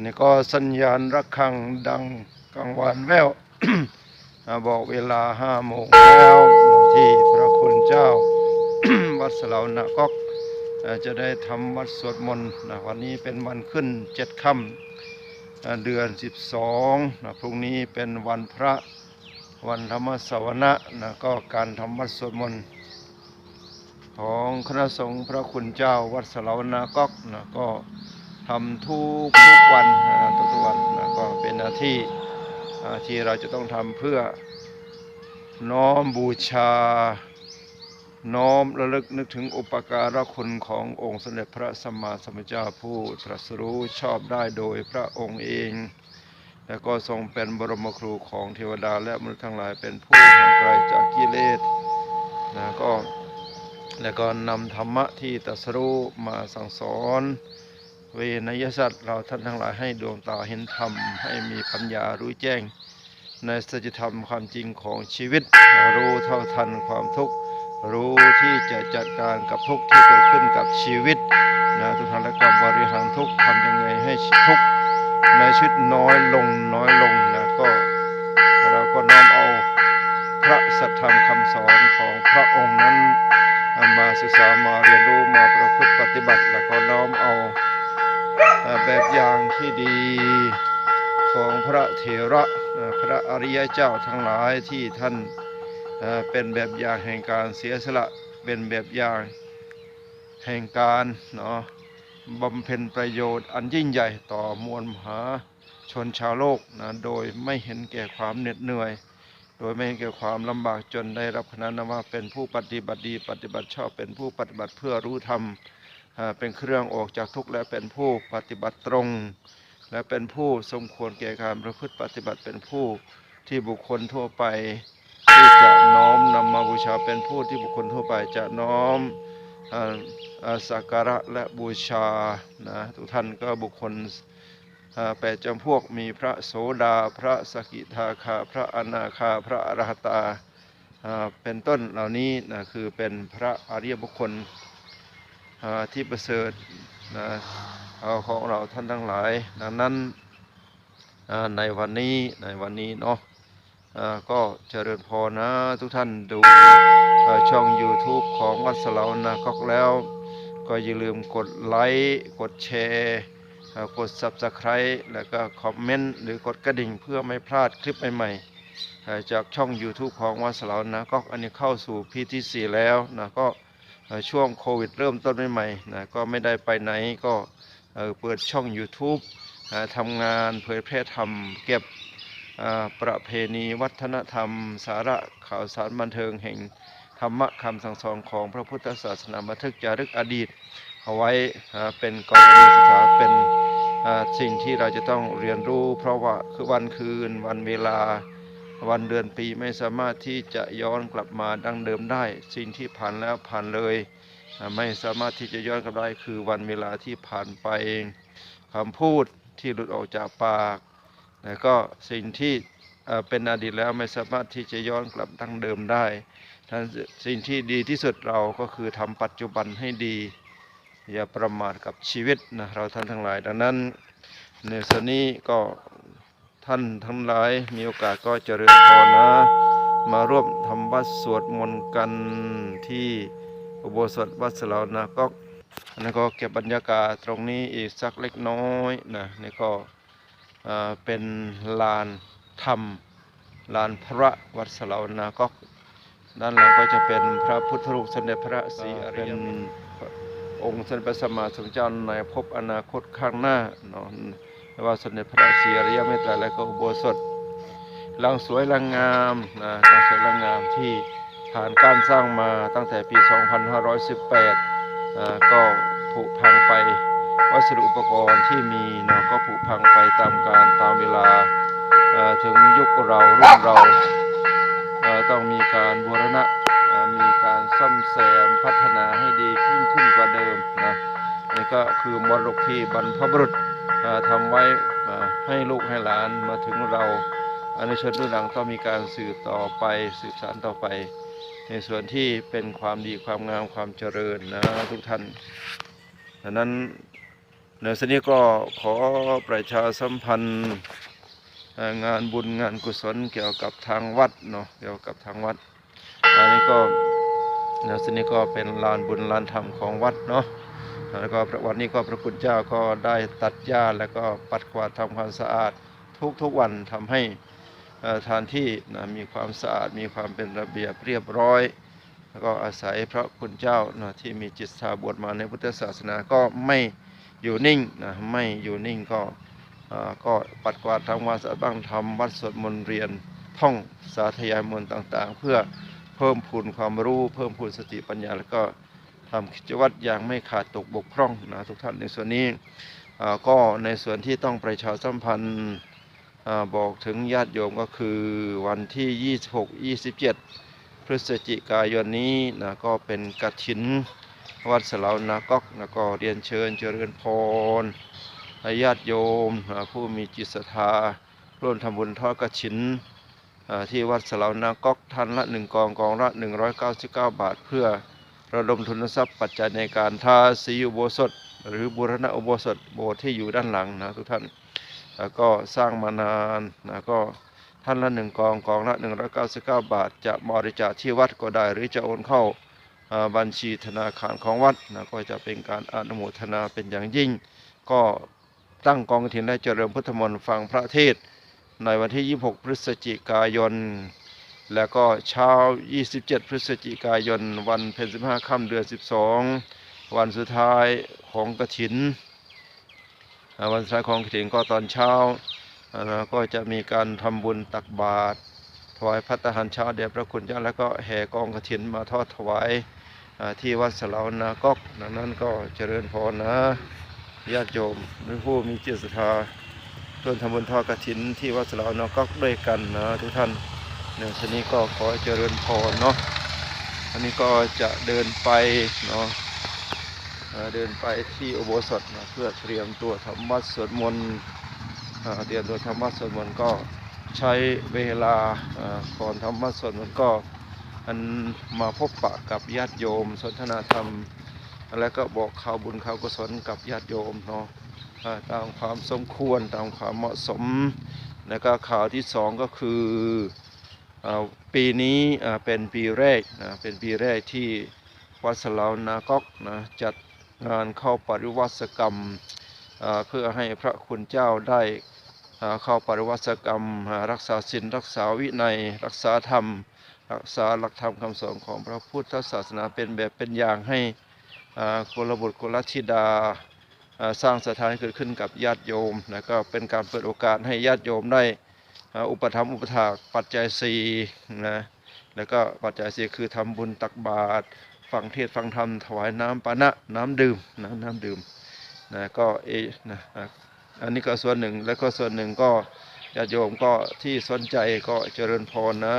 นนี้ก็สัญญาณระฆังดังกลางวานแววบอกเวลาห้าโมงแล้วที่พระคุณเจ้า วัดสลาวนาก๊อกอ่าจะได้ทำวัดสวดมนต์นะวันนี้เป็นวันขึ้นเจ็ดค่ำเดือนสิบสองนะพรุ่งนี้เป็นวันพระวันธรรมสวนะนะก็การทำวัดสวดมนต์ของคณะสงฆ์พระคุณเจ้าวัดสลาวนาก๊อกนะก็ ทำทุกทุกวันนะทุกวันนะก็เป็นหน้าที่ที่เราจะต้องทำเพื่อน้อมบูชา น้อมระลึกนึกถึงอุปการะคุณขององค์สมเด็จพระสัมมาสัมพุทธเจ้าผู้ตรัสรู้ชอบได้โดยพระองค์เอง และก็ทรงเป็นบรมครูของเทวดาและมนุษย์ทั้งหลายเป็นผู้ห่างไกลจากกิเลสนะก็แล้วก็นำธรรมะที่ตรัสรู้มาสั่งสอน เวนยสัตว์เราท่านทั้งหลายให้ดวงตาเห็นธรรม ให้มีปัญญารู้แจ้ง ในสัจธรรมความจริงของชีวิต รู้เท่าทันความทุกข์ รู้ที่จะจัดการกับทุกข์ที่เกิดขึ้นกับชีวิตนะทุกท่านและก็บริหารทุกข์ทำยังไงให้ทุกข์ในชีวิตน้อยลงน้อยลงนะก็เราก็น้อมเอาพระสัทธรรมคำสอนของพระองค์นั้นมาศึกษามาเรียนรู้มาประพฤติปฏิบัติ แล้วก็น้อมเอา แบบอย่างที่ดีของพระเถระพระอริยเจ้าทั้งหลายที่ท่านเป็นแบบอย่างแห่งการเสียสละเป็นแบบอย่างแห่งการเนาะบำเพ็ญประโยชน์อันยิ่งใหญ่ต่อมวลมหาชนชาวโลกนะโดยไม่เห็นแก่ความเหน็ดเหนื่อย โดยไม่เห็นแก่ความลำบากจนได้รับขนานนามว่าเป็นผู้ปฏิบัติดีปฏิบัติชอบเป็นผู้ปฏิบัติเพื่อรู้ธรรม เป็นเครื่องออกจากทุกข์และเป็นผู้ปฏิบัติตรง และเป็นผู้สมควรแก่การประพฤติปฏิบัติเป็นผู้ที่บุคคลทั่วไป ที่จะน้อมนำมาบูชาเป็นผู้ที่บุคคลทั่วไปจะน้อมอ่าอ่าสักการะและบูชานะทุกท่านก็บุคคลอ่าแปดจำพวกมีพระโสดาพระสกิทาคา พระอนาคา พระอรหัตตาเป็นต้นเหล่านี้นะคือเป็นพระอริยบุคคล ที่ประเสริฐนะเอาของเราท่านทั้งหลาย ดังนั้นในวันนี้ในวันนี้เนาะอ่าก็เจริญพรนะทุกท่านดูช่อง YouTube ของวัดสลาวนาคอกแล้ว ก็อย่าลืมกดไลค์กดแชร์กด Subscribe แล้วก็คอมเมนต์หรือกดกระดิ่งเพื่อไม่พลาดคลิปใหม่ๆจากช่อง YouTube ของวัดสลาวนาคอกอันนี้เข้าสู่พีที่4แล้วนะก็ ช่วงโควิดเริ่มต้นใหม่ๆนะก็ไม่ได้ไปไหนก็เปิดช่อง YouTube ทำงานเผยแพร่ธรรมเก็บประเพณีวัฒนธรรม สาระข่าวสารบันเทิงแห่งธรรมะคำสั่งสอนของพระพุทธศาสนาบันทึกจารึกอดีต เอาไว้เป็นกรณีศึกษาเป็นสิ่งที่เราจะต้องเรียนรู้ เพราะว่าคือวันคืนวันเวลา วันเดือนปีไม่สามารถที่จะย้อนกลับมาดังเดิมได้ สิ่งที่ผ่านแล้วผ่านเลย ไม่สามารถที่จะย้อนกลับได้คือวันเวลาที่ผ่านไปเองคำพูดที่หลุดออกจากปากแล้วก็สิ่งที่เป็นอดีตแล้วไม่สามารถที่จะย้อนกลับดังเดิมได้ท่านสิ่งที่ดีที่สุดเราก็คือทำปัจจุบันให้ดี อย่าประมาทกับชีวิตนะเราท่านทั้งหลาย ดังนั้นในส่วนนี้ก็ ท่านทั้งหลายมีโอกาสก็เจริญพรนะ มาร่วมทำวัดสวดมนต์กันที่อุโบสถวัดสลาวนาก็อันนั้นก็เก็บบรรยากาศตรงนี้อีกสักเล็กน้อยนะนี่ก็เป็นลานธรรมลานพระวัดสลาวนาก็ด้านหลังก็จะเป็นพระพุทธรูปสมเด็จพระศรีอริยเป็นองค์สมเด็จพระสัมมาสัมพุทธเจ้าในภพอนาคตข้างหน้าเนาะ ไม่ว่าสมเด็จพระศรีอริยเมตตรและก็อุโบสถหลังสวยหลังงามนะหลังสวยหลังงามที่ผ่านการสร้างมาตั้งแต่ปี 2518อ่าก็ผุพังไปวัสดุอุปกรณ์ที่มีเนาะก็ผุพังไปตามการตามเวลาอ่อถึงยุคเรารุ่นเราเอ่อต้องมีการบูรณะมีการซ่อมแซมพัฒนาให้ดียิ่งขึ้นกว่าเดิมนะนี่ก็คือมรดกที่บรรพบุรุษ ทำไว้ให้ลูกให้หลานมาถึงเราอนในชนรุ่นหลังต้องมีการสืบต่อไปสืบสานต่อไป ในส่วนที่เป็นความดีความงามความเจริญนะทุกท่านดังนั้นในสนี้ก็ขอประชาสัมพันธ์งานบุญงานกุศลเกี่ยวกับทางวัดเนาะเกี่ยวกับทางวัดอันนี้ก็ในสนี้ก็เป็นลานบุญลานธรรมของวัดเนาะ แล้วก็วันนี้ก็พระคุณเจ้าก็ได้ตัดหญ้าแล้วก็ปัดกวาดทำความสะอาดทุกทุกๆวันทำให้สถานที่นะมีความสะอาดมีความเป็นระเบียบเรียบร้อย แล้วก็อาศัยพระคุณเจ้านะที่มีจิตสาบวชมาในพุทธศาสนาก็ไม่อยู่นิ่งนะไม่อยู่นิ่งก็ก็ปัดกวาดทำความสะอาดบ้างทำวัดสวดมนต์เรียนท่องสาธยายมนต์ต่างๆ เพื่อเพิ่มพูนความรู้ เพิ่มพูนสติปัญญาแล้วก็ ทำกิจวัตรอย่างไม่ขาดตกบกพร่องนะทุกท่านในส่วนนี้ก็ในส่วนที่ต้องประชาสัมพันธ์บอกถึงญาติโยมก็คือวันที่ 26 27 พฤศจิกายนนี้นะก็เป็นกฐินวัดสลาวนาก๊อกนะก็เรียนเชิญเจริญพรญาติโยมผู้มีจิตศรัทธาร่วมทำบุญทอดกฐินที่วัดสลาวนาก๊อกท่านละหนึ่งกองกองละ 199 บาทเพื่อ ระดมทุนทรัพย์ปัจจัยในการทาสีอุโบสถ หรือบูรณะอุโบสถโบสถ์ที่อยู่ด้านหลังนะทุกท่าน แล้วก็สร้างมานานนะก็ท่านละหนึ่งกองกองละ 199 บาท จะบริจาคที่วัดก็ได้ หรือจะโอนเข้าบัญชีธนาคารของวัดนะก็จะเป็นการอนุโมทนาเป็นอย่างยิ่ง ก็ตั้งกองกฐินและเจริญพุทธมนต์ฟังพระเทศในวันที่ 26 พฤศจิกายน แล้วก็เช้า 27 พฤศจิกายน วันเพ็ญ15 ค่ำเดือน 12 วันสุดท้ายของกฐินอ่าวันสุดท้ายของกฐินก็ตอนเช้า ก็จะมีการทำบุญตักบาตรถวายพัตหารเช้าแด่พระคุณเจ้าแล้วก็แห่กองกฐินมาทอดถวายที่วัดสลาวนาก๊อกดังนั้นก็เจริญพรนะญาติโยมหรือผู้มีจิตศรัทธาร่วมทำบุญทอดกฐินที่วัดสลาวนาก๊อกด้วยกันนะทุกท่าน เนี่ยทีนี้ก็ขอเจริญพรเนาะอันนี้ก็จะเดินไปเนาะเดินไปที่อุโบสถนะเพื่อเตรียมตัวทำวัดสวดมนต์เตรียมตัวทำวัดสวดมนต์ก็ใช้เวลาก่อนทำวัดสวดมนต์ก็อันมาพบปะกับญาติโยม สนทนาธรรม แล้วก็บอกข่าวบุญข่าวกุศลกับญาติโยมเนาะตามความสมควรตามความเหมาะสม แล้วก็ข่าวที่สองก็คือ ปีนี้เป็นปีแรกนะเป็นปีแรกที่วัดสลาวนาก๊อกนะจัดงานเข้าปริวัติกรรมเพื่อให้พระคุณเจ้าได้เข้าปริวัติกรรม รักษาศีลรักษาวินัย รักษาธรรม รักษาหลักธรรมคำสอนของพระพุทธศาสนาเป็นแบบเป็นอย่างให้อ่ากุลบุตรกุลธิดาสร้างสถานเกิดขึ้นกับญาติโยมแล้วก็เป็นการเปิดโอกาสให้ญาติโยมได้ อุปถัมอุปถากปัจจัยสี่นะแล้วก็ปัจจัยสี่คือทำบุญตักบาตรฟังเทศฟังธรรมถวายน้ำปานะน้ำดื่มน้ำน้ำดื่มนะก็เอนะอันนี้ก็ส่วนหนึ่งแล้วก็ส่วนหนึ่งก็ญาติโยมก็ที่สนใจก็เจริญพรนะ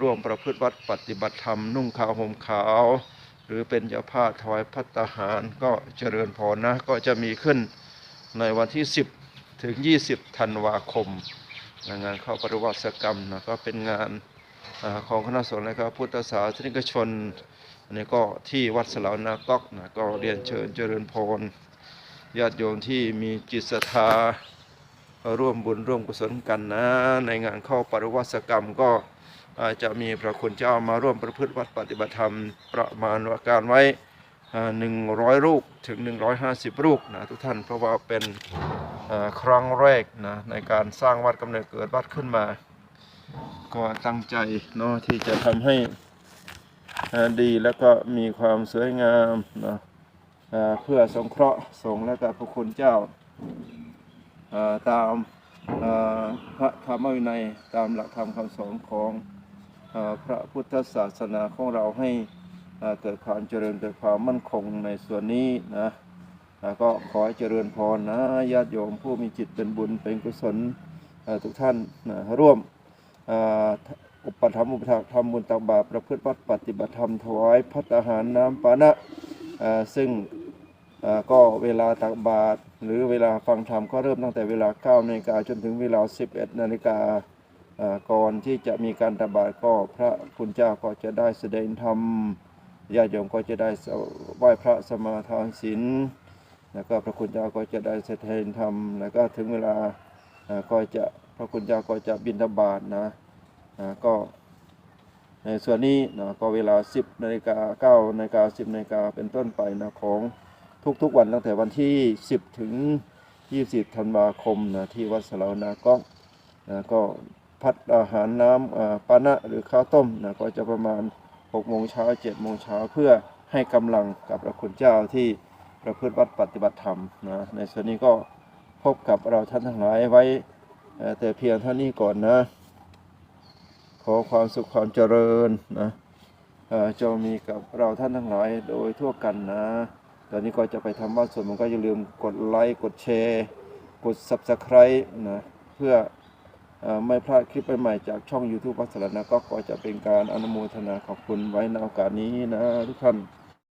ร่วมประพฤติวัดปฏิบัติธรรมนุ่งขาวห่มขาว หรือเป็นเจ้าภาพถวายพัตตาหารก็เจริญพรนะ ก็จะมีขึ้นในวันที่ 10 ถึง 20 ธันวาคม งานเข้าปริวัติกรรมนะก็เป็นงานอของคณะสงฆ์และก็พุทธศาสนิกชนอันนี้ก็ที่วัดสลาวนาก๊อกนะก็เรียนเชิญเจริญพรญาติโยมที่มีจิตศรัทธาร่วมบุญร่วมกุศลกันนะ ในงานเข้าปริวัติกรรมก็อาจจะมีพระคุณเจ้ามาร่วมประพฤติวัดปฏิบัติธรรมประมาณวาการไว้ หนึ่งร้อยรูปถึง 150รูปนะทุกท่านเพราะว่าเป็นครั้งแรกนะในการสร้างวัดกำเนิดเกิดวัดขึ้นมา ก็ตั้งใจเนาะที่จะทำให้ดีแล้วก็มีความสวยงามนะเพื่อสงเคราะห์สงฆ์และกับพระคุณเจ้าตามพระธรรมวินัยตามหลักธรรมคำสอนของอพระพุทธศาสนาของเราให้ เกิดความเจริญเกิดความมั่นคงในส่วนนี้นะก็ขอให้เจริญพรนะญาติโยมผู้มีจิตเป็นบุญเป็นกุศลทุกท่านนะร่วมอุปถัมภ์อุปถัมภ์ทำบุญตักบาตรประพฤติวัดปฏิบัติธรรมถวายพัตตาหารน้ำปานะซึ่งก็เวลาตักบาตรหรือเวลาฟังธรรมก็เริ่มตั้งแต่เวลา9นาฬิกาจนถึงเวลา 11นาฬิกาก่อนที่จะมีการตักบาตรก็พระคุณเจ้าก็จะได้แสดงธรรม ญาติโยมก็จะได้ไหว้พระสมาทานศีลแล้วก็พระคุณเจ้าก็จะได้เสด็จธรรม แล้วก็ถึงเวลาก็จะพระคุณเจ้าก็จะบิณฑบาตนะก็ในส่วนนี้นะก็เวลา 10นาฬิกา9นาฬิกา10นาฬิกาเป็นต้นไปนะของทุกๆวันตั้งแต่วันที่ 10 ถึง 20 ธันวาคมนะที่วัดสลาวนาก็นะก็พัดอาหารน้ำปานะหรือข้าวต้มนะก็จะประมาณ 6โมงเช้า7โมงเช้าเพื่อให้กำลังกับพระคุณเจ้าที่ประพฤติวัดปฏิบัติธรรมนะในส่วนนี้ก็พบกับเราท่านทั้งหลายไว้แต่เพียงเท่านี้ก่อนนะ ขอความสุขความเจริญนะจงมีกับเราท่านทั้งหลายโดยทั่วกันนะ ตอนนี้ก็จะไปทำบ้านส่วนมันก็อย่าลืมกดไลค์กดแชร์ กด Subscribe นะเพื่อ ไม่พลาดคลิปใหม่ๆจากช่อง YouTube วัสารนะก็ขอจะเป็นการอนุโมทนาขอบคุณไว้ในโอกาสนี้นะทุกท่าน